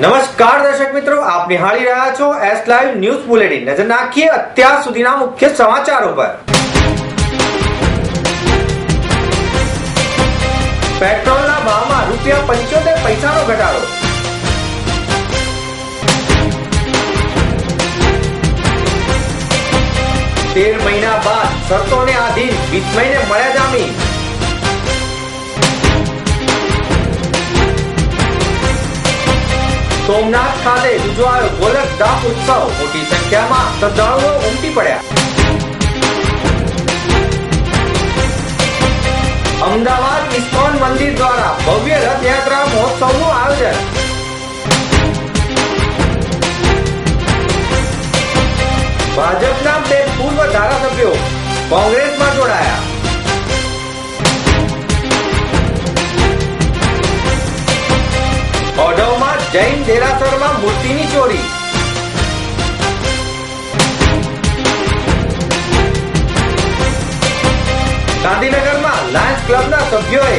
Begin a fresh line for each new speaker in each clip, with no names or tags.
નમસ્કાર દર્શક મિત્રો, આપ નિહાળી રહ્યા છો એસ લાઈવ ન્યૂઝ બુલેટિન નજર નાખીએ અત્યાર સુધીના મુખ્ય સમાચારો પર. પેટ્રોલના ભાવમાં રૂપિયા પંચોતેર પૈસાનો ઘટાડો. તેર મહિના બાદ શરતોને આધીન વિસ્મયને મળ્યા જામીન. સોમનાથ ખાતે ઉજવાયો ગોલક ધામ ઉત્સવ. મોટી સંખ્યામાં શ્રદ્ધાળુઓ ઉમટી પડ્યા. અમદાવાદ ઇસ્કોન મંદિર દ્વારા ભવ્ય રથયાત્રા મહોત્સવનું આયોજન. ભાજપના બે પૂર્વ ધારાસભ્યો કોંગ્રેસમાં જોડાયા. ઓઢવમાં જૈન દેરાસરમાં મૂર્તિની ચોરી. ગાંધીનગરમાં લાયન્સ ક્લબના સભ્યોએ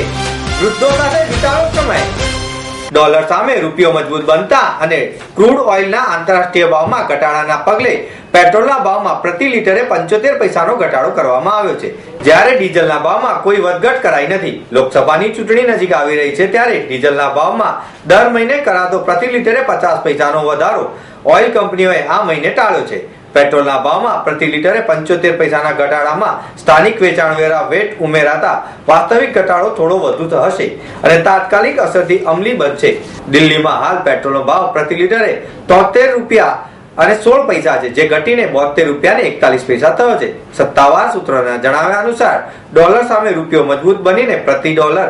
વૃદ્ધો સાથે વિતાવ્યો સમય. ડોલર સામે રૂપિયો મજબૂત બનતા અને ક્રૂડ ઓઇલના આંતરરાષ્ટ્રીય ભાવમાં ઘટાડાના પગલે પેટ્રોલના ભાવમાં પ્રતિ લીટરે પંચોતેર પૈસાનો ઘટાડો કરવામાં આવ્યો છે. જ્યારે ડીઝલના ભાવમાં કોઈ વધઘટ કરાઈ નથી. લોકસભાની ચૂંટણી નજીક આવી રહી છે ત્યારે ડીઝલના ભાવમાં દર મહિને કરાતો પ્રતિ લીટરે પચાસ પૈસાનો વધારો ઓઇલ કંપનીઓએ આ મહિને ટાળ્યો છે. પેટ્રોલના ભાવમાં પ્રતિ લીટરે પંચોતેર પૈસાના ઘટાડામાં સ્થાનિક વેચાણવેરા વેટ ઉમેરાતા વાસ્તવિક ઘટાડો થોડો વધુ હશે અને તાત્કાલિક અસરથી અમલી બનશે. દિલ્હીમાં હાલ પેટ્રોલનો ભાવ પ્રતિ લીટરે તોતેર રૂપિયા અને સોળ પૈસા છે, જે ઘટીને બોતેર રૂપિયા ને એકતાલીસ પૈસા થયો છે. સત્તાવાર સૂત્રોના જણાવ્યા અનુસાર, ડોલર સામે રૂપિયો મજબૂત બનીને પ્રતિ ડોલર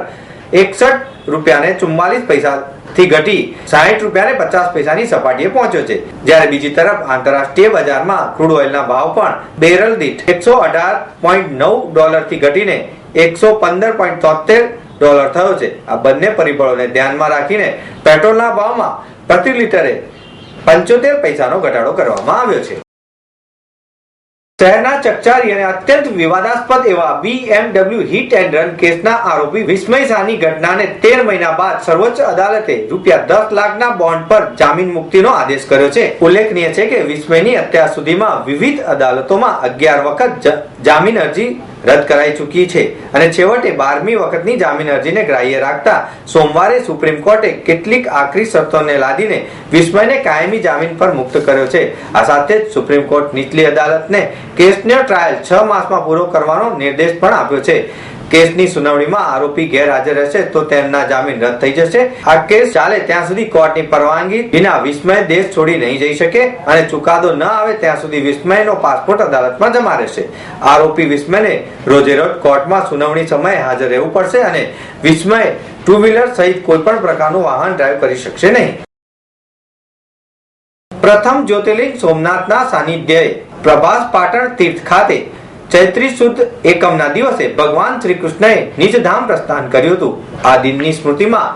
એકસઠ રૂપિયાને ચુમ્માલીસ પૈસા થી ઘટી સાહીઠ રૂપિયાને પચાસ પૈસાની સપાટીએ પહોંચ્યો છે. જ્યારે બીજી તરફ આંતરરાષ્ટ્રીય બજારમાં ક્રૂડ ઓઇલના ભાવ પણ બેરલ દીઠ એકસો અઢાર પોઈન્ટ નવ ડોલરથી ઘટીને એકસો પંદર પોઈન્ટ તોતેર ડોલર થયો છે. આ બંને પરિબળોને ધ્યાનમાં રાખીને પેટ્રોલના ભાવમાં પ્રતિ લીટરે પંચોતેર પૈસાનો ઘટાડો કરવામાં આવ્યો છે. શહેરના ચકચારી અને અત્યંત વિવાદાસ્પદ એવા બીએમડબ્લ્યુ હિટ એન્ડ રન કેસના આરોપી વિસ્મય શાહની ઘટનાને તેર મહિના બાદ સર્વોચ્ચ અદાલતે રૂપિયા દસ લાખના બોન્ડ પર જામીન મુક્તિનો આદેશ કર્યો છે. ઉલ્લેખનીય છે કે વિસ્મયની અત્યાર સુધીમાં વિવિધ અદાલતોમાં અગિયાર વખત જામીન અરજી રદ કરાઈ ચૂકી છે. અને છેવટે બારમી વખતની જામીન અરજીને ગ્રાહ્ય રાખતા સોમવારે સુપ્રીમ કોર્ટે કેટલીક આખરી શરતોને લાદીને વિસ્મયને કાયમી જામીન પર મુક્ત કર્યો છે. આ સાથે જ સુપ્રીમ કોર્ટ નીચલી અદાલતને કેસનો ટ્રાયલ છ માસમાં પૂરો કરવાનો નિર્દેશ પણ આપ્યો છે. કેસની સુનાવણીમાં આરોપી ગેરહાજર રહેશે તો તેમના જામીન રદ થઈ જશે. આ કેસ ચાલે ત્યાં સુધી કોર્ટની પરવાનગી વિના વિસ્મય દેશ છોડી નહીં જઈ શકે અને ચુકાદો ન આવે ત્યાં સુધી વિસ્મયનો પાસપોર્ટ અદાલતમાં જમા રહેશે. આરોપી વિસ્મયને રોજે રોજ કોર્ટમાં સુનાવણી સમયે હાજર રહેવું પડશે અને વિસ્મય ટુ વ્હીલર સહિત કોઈ પણ પ્રકારનું વાહન ડ્રાઈવ કરી શકશે નહીં. પ્રથમ જ્યોતિર્લિંગ સોમનાથના સાનિધ્યએ પ્રભાસ પાટણ તીર્થ ખાતે ચૈત્રી સુદ એકમના દિવસે ભગવાન શ્રી કૃષ્ણએ નિજ ધામ પ્રસ્થાન કર્યું હતું. આ દિનની સ્મૃતિમાં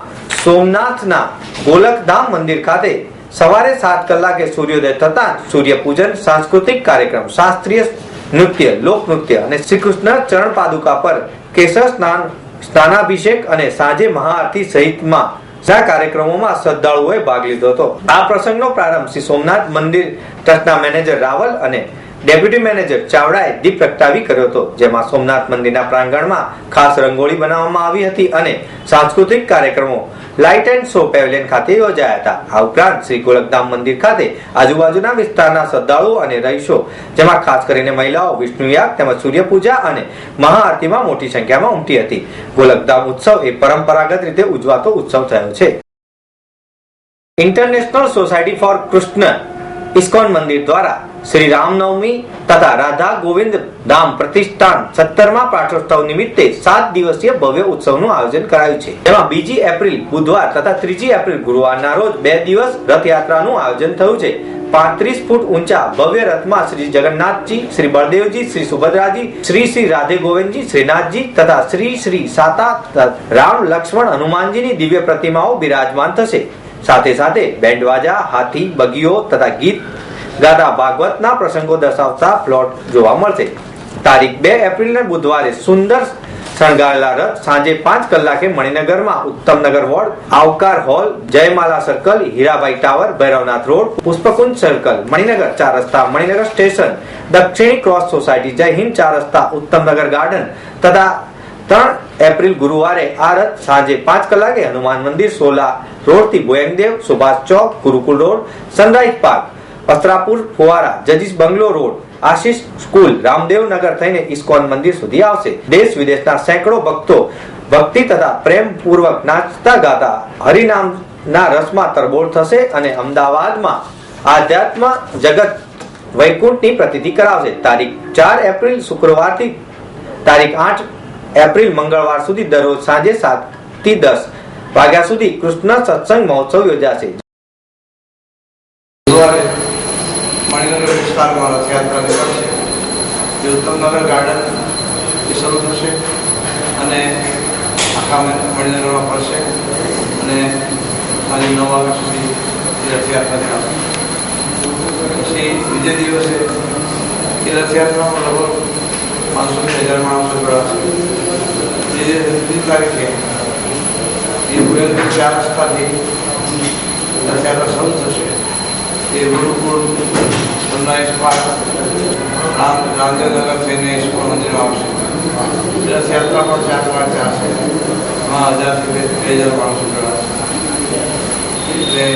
સોમનાથના ગોલકધામ મંદિર ખાતે સવારે સાત કલાકે સૂર્યોદય થતા સૂર્ય પૂજન સાંસ્કૃતિક કાર્યક્રમ, શાસ્ત્રીય નૃત્ય, લોક નૃત્ય અને શ્રી કૃષ્ણ ચરણ પાદુકા પર કેસર સ્નાન, સ્નાનાભિષેક અને સાંજે મહાઆરતી સહિતમાં આ કાર્યક્રમોમાં શ્રદ્ધાળુઓએ ભાગ લીધો હતો. આ પ્રસંગનો પ્રારંભ શ્રી સોમનાથ મંદિર ટ્રસ્ટના મેનેજર રાવલ અને ડેપ્યુટી મેનેજર ચાવડાએ દીપ પ્રગટાવી કર્યો હતો, જેમાં સોમનાથ મંદિરના પ્રાંગણમાં ખાસ રંગોળી બનાવવામાં આવી હતી અને સાંસ્કૃતિક કાર્યક્રમો લાઇટ એન્ડ શો પેવેલિયન ખાતે યોજાયા હતા. આ ઉપરાંત શ્રી ગોલકધામ મંદિર ખાતે આજુબાજુના વિસ્તારના શ્રદ્ધાળુઓ અને રહીશો, જેમાં ખાસ કરીને મહિલાઓ વિષ્ણુયાગ તેમજ સૂર્યપૂજા અને મહાઆરતીમાં મોટી સંખ્યામાં ઉમટી હતી. ગોલકધામ ઉત્સવ એ પરંપરાગત રીતે ઉજવાતો ઉત્સવ થયો છે. International society for Krishna ISKCON મંદિર દ્વારા શ્રી રામનવમી તથા રાધા ગોવિંદ ધામ પ્રતિષ્ઠાન સત્તરમા પાઠોત્સવ નિમિત્તે સાત દિવસીય ભવ્ય ઉત્સવનું આયોજન કરાયું છે. જેમાં બીજી એપ્રિલ બુધવાર તથા ત્રીજી એપ્રિલ ગુરુવારના રોજ બે દિવસ રથયાત્રાનું આયોજન થયું છે. પાંત્રીસ ફૂટ ઊંચા ભવ્ય રથમાં શ્રી જગન્નાથજી, શ્રી બળદેવજી, શ્રી સુભદ્રાજી, શ્રી શ્રી રાધે ગોવિંદજી શ્રીનાથજી તથા શ્રી શ્રી સાતા રામ લક્ષ્મણ હનુમાનજીની દિવ્ય પ્રતિમાઓ બિરાજમાન થશે. સાથે સાથે બેન્ડવાજા હાથી, બગીઓ તથા ગીત ગાતા ભાગવતના પ્રસંગો દર્શાવતા પ્લોટ જોવા મળશે. તારીખ બે એપ્રિલને બુધવારે સુંદર શણગારેલા રથ સાંજે પાંચ કલાકે મણિનગરમાં Uttamnagar ward, Aavkar hall, Jaymala circle, Hirabai tower, Bhairavnath road, Pushpakunj circle, Maninagar ચાર રસ્તા, Maninagar station, Dakshini cross society, Jai Hind ચાર રસ્તા ઉત્તમનગર ગાર્ડન તથા ત્રણ એપ્રિલ ગુરુવારે આ રથ સાંજે પાંચ કલાકે હનુમાન મંદિર સોલા રોડથી બોયંગદેવ, સુભાષ ચોક Gurukul road, sunrise park, Vastrapur, ફુવારા જજીસ bungalow road, Ashish school Ramdev Nagar થઈને ઇસ્કોન મંદિર સુધી આવશે. દેશ વિદેશના સેંકડો ભક્તો ભક્તિ તથા પ્રેમ પૂર્વક નાચતા ગાતા હરિનામના રસમાં તરબોળ થશે અને અમદાવાદમાં આધ્યાત્મ જગત વૈકુંઠની પ્રતિતિ કરાવશે. તારીખ ચાર એપ્રિલ શુક્રવારથી તારીખ આઠ એપ્રિલ મંગળવાર સુધી દરરોજ સાંજે સાતથી દસ વાગ્યા સુધી કૃષ્ણ સત્સંગ મહોત્સવ યોજાશે.
મણિનગર વિસ્તારમાં રથયાત્રા નીકળશે. જે ઉત્તમનગર ગાર્ડન એ શરૂ અને આખા મણિનગરમાં ફરશે અને સાંજે નવ સુધી રથયાત્રા નીકળશે. પછી બીજે દિવસે એ રથયાત્રામાં લગભગ પાંચસોથી હજાર માણસો જોડાશે. ત્રીજે ત્રીજી તારીખે એ ભુયંતર ચાર રસ્તાથી રથયાત્રા શરૂ થશે. એ ગુરુકુળ સનરાઈઝ પાર્ક રામદેવનગર થઈને ઇસ્કોન મંદિરમાં આવશે. રથયાત્રા પણ ચાર પાંચ ચાલશે. હા હજારથી બે હજાર માણસો જોડાશે એટલે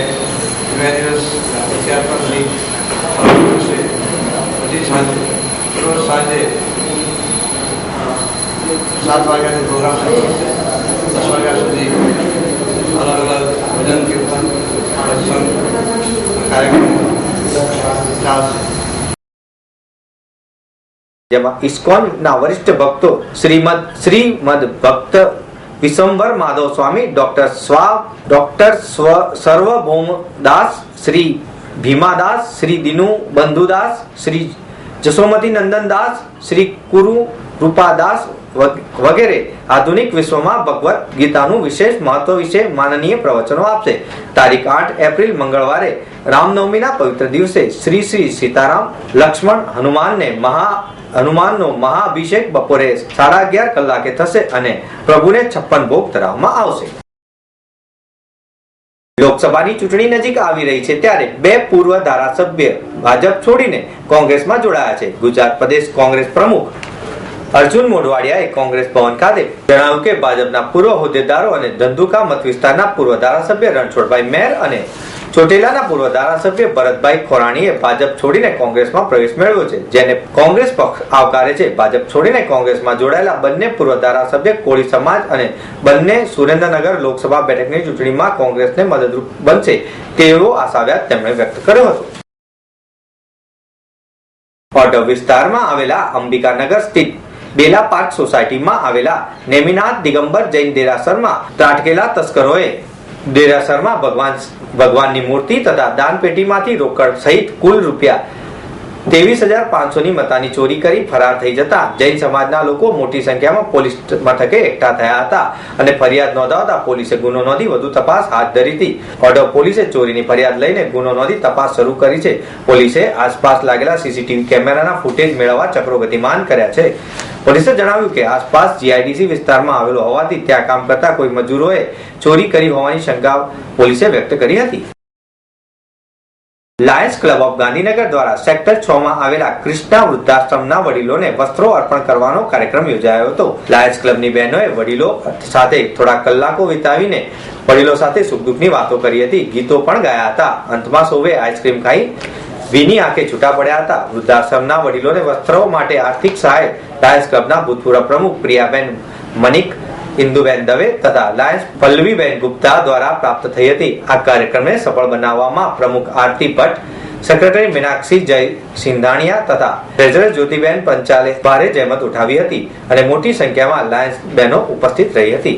બે દિવસ રથયાત્રા થઈ થશે પછી સાંજે રોજ સાંજે સાત વાગ્યાથી પ્રોગ્રામ શરૂ થશે દસ વાગ્યા સુધી અલગ અલગ ભજન કીર્તન સત્સંગ કાર્યક્રમ ચાલશે
જેમાં ઇસ્કોનના વરિષ્ઠ ભક્તો શ્રીમદ શ્રીમદ ભક્ત વિશંભર માધવ સ્વામી ડોક્ટર સ્વા ડોક્ટર સ્વ સર્વભૌમદાસ શ્રી ભીમાદાસ શ્રી દિનુ બંધુદાસ શ્રી જસોમતી નંદનદાસ શ્રી કુરુ રૂપાદાસ વગ- વગેરે આધુનિક વિશ્વમાં ભગવદ્ ગીતાનું વિશેષ મહત્વ વિશે માનનીય પ્રવચનો આપશે. તારીખ આઠ એપ્રિલ મંગળવારે રામનવમીના પવિત્ર દિવસે શ્રી શ્રી સીતારામ લક્ષ્મણ હનુમાનને મહા, હનુમાનનો મહાઅભિષેક બપોરે સાડા અગિયાર કલાકે થશે અને પ્રભુને છપ્પન ભોગ ધરાવવામાં આવશે. લોકસભાની ચૂંટણી નજીક આવી રહી છે ત્યારે બે પૂર્વ ધારાસભ્ય ભાજપ છોડીને કોંગ્રેસમાં જોડાયા છે. ગુજરાત પ્રદેશ કોંગ્રેસ પ્રમુખ અર્જુન મોઢવાડિયાએ કોંગ્રેસ ભવન ખાતે જણાવ્યું કે ભાજપના પૂર્વ હોદ્દેદારો અને ધંધુકા મત વિસ્તારના પૂર્વ ધારાસભ્ય રણછોડભાઈ મેર અને ચોટીલાના પૂર્વ ધારાસભ્ય ભરતભાઈ ખોરાણીએ ભાજપ છોડીને કોંગ્રેસમાં પ્રવેશ મેળવ્યો છે, જેને કોંગ્રેસ પક્ષ આવકારે છે. ભાજપ છોડીને કોંગ્રેસમાં જોડાયેલા બંને પૂર્વ ધારાસભ્ય કોળી સમાજ અને બંને સુરેન્દ્રનગર લોકસભા બેઠકની ચૂંટણીમાં કોંગ્રેસને મદદરૂપ બનશે તેવો આશાવ્યાત તેમણે વ્યક્ત કર્યો હતો. ઓટો વિસ્તારમાં આવેલા અંબિકાનગર સ્થિત બેલા પાર્ક સોસાયટીમાં આવેલા નેમિનાથ દિગંબર જૈન દેરાસરમાં ત્રાટકેલા તસ્કરોએ દેરાસરમાં ભગવાન ભગવાનની મૂર્તિ તથા દાનપેટીમાંથી રોકડ સહિત કુલ રૂપિયા ત્રેવીસ હજાર પાંચસો ની મતાની ચોરી કરી ફરાર થઈ જતા જૈન સમાજના લોકો મોટી સંખ્યામાં પોલીસ મથકે એકઠા થયા હતા અને ફરિયાદ નોંધાવતા પોલીસે ગુનો નોંધી વધુ તપાસ હાથ ધરી હતી. ઓઢવ પોલીસે ચોરીની ફરિયાદ લઈને ગુનો નોંધી તપાસ શરૂ કરી છે. પોલીસે આસપાસ લાગેલા સીસીટીવી કેમેરાના ફૂટેજ મેળવવા ચક્રો ગતિમાન કર્યા છે. પોલીસે જણાવ્યું કે આસપાસ જીઆઈડીસી વિસ્તારમાં આવેલો હોવાથી ત્યાં કામ કરતા કોઈ મજૂરોએ ચોરી કરી હોવાની શંકા પોલીસે વ્યક્ત કરી હતી. લાયન્સ ક્લબ ઓફ ગાંધીનગર દ્વારા સેક્ટર છ માં આવેલા કૃષ્ણા વૃદ્ધાશ્રમના વડીલોને વસ્ત્રો અર્પણ કરવાનો કાર્યક્રમ યોજાયો હતો. લાયન્સ ક્લબની બહેનોએ વડીલો સાથે થોડા કલાકો વિતાવીને વડીલો સાથે સુખ દુઃખની વાતો કરી હતી. ગીતો પણ ગાયા હતા. અંતમાં સૌએ આઈસ્ક્રીમ ખાઈ ભીની આંખે છૂટા પડ્યા હતા. વૃદ્ધાશ્રમના વડીલોને વસ્ત્રો માટે આર્થિક સહાય લાયન્સ ક્લબના ભૂતપૂર્વ પ્રમુખ પ્રિયાબેન મનિક, ઇન્દુબેન દવે તથા લાયન્સ પલ્લવીબેન ગુપ્તા દ્વારા પ્રાપ્ત થઈ હતી. આ કાર્યક્રમને સફળ બનાવવામાં પ્રમુખ આરતી ભટ્ટ, સેક્રેટરી મીનાક્ષી જય સિંધાણિયા તથા ટ્રેઝરર જ્યોતિબેન પંચાલે ભારે જહેમત ઉઠાવી હતી અને મોટી સંખ્યામાં લાયન્સ બહેનો ઉપસ્થિત રહી હતી.